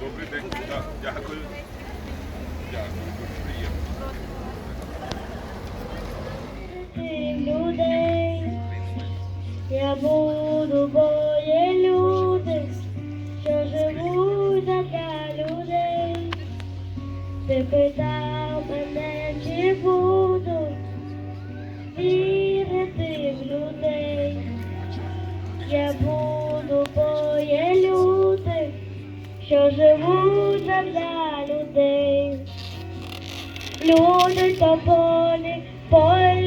Добрий день. Так, Дякую. Дякую, дуже приємно. людей, я буду, бо є люди, що живуть для людей. Ти питав мене, чи буду вірити в людей. Я буду, що живуть для людей. Люди то полі, полі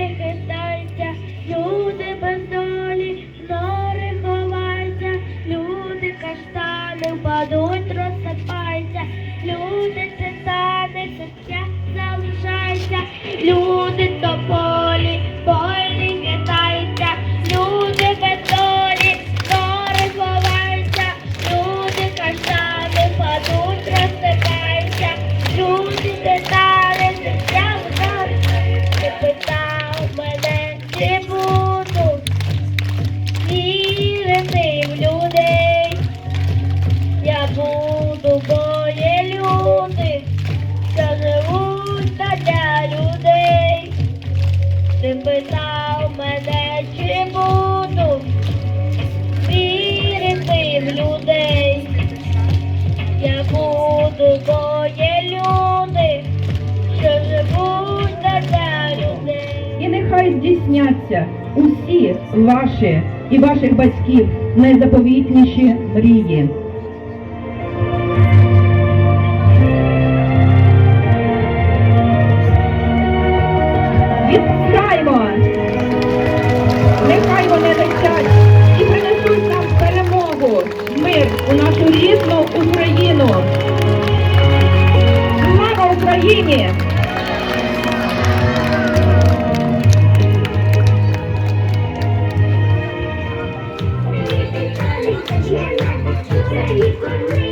Ти питав мене, чи буду вірити в людей. Я буду, бо є люди, що живуть для людей. І нехай здійсняться усі ваші і ваших батьків найзаповітніші мрії. Україні! Україна,